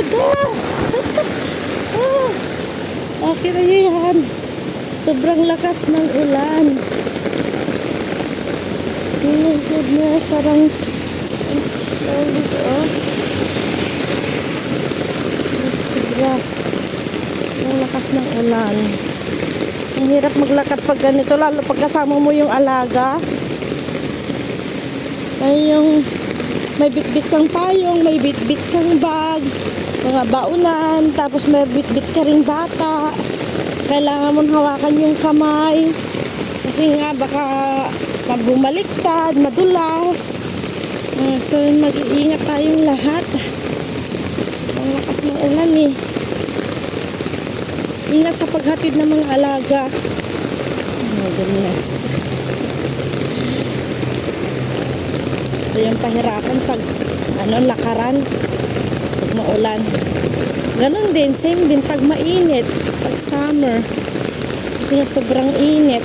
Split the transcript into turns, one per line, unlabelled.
goodness! oh, okay na yan. Sobrang lakas ng ulan. Oh my goodness, parang oh, oh. Sobra. Ang lakas ng ulan. Ang hirap maglakad pag ganito, lalo pag kasama mo yung alaga. Ay yung may bitbit kang payong, may bitbit kang bag, mga baunan, tapos may bitbit ka ring bata. Kailangan mong hawakan yung kamay. Kasi nga baka pag bumaliktad, madulas. Ah, so mag-iingat tayong lahat. Ang lakas ng ulan eh. Ingat sa paghatid ng mga alaga. Oh my goodness. Ito yung pahirapan pag ano, lakaran. Maulan. Ganon din, same din pag mainit. Pag summer. Kasi sobrang init.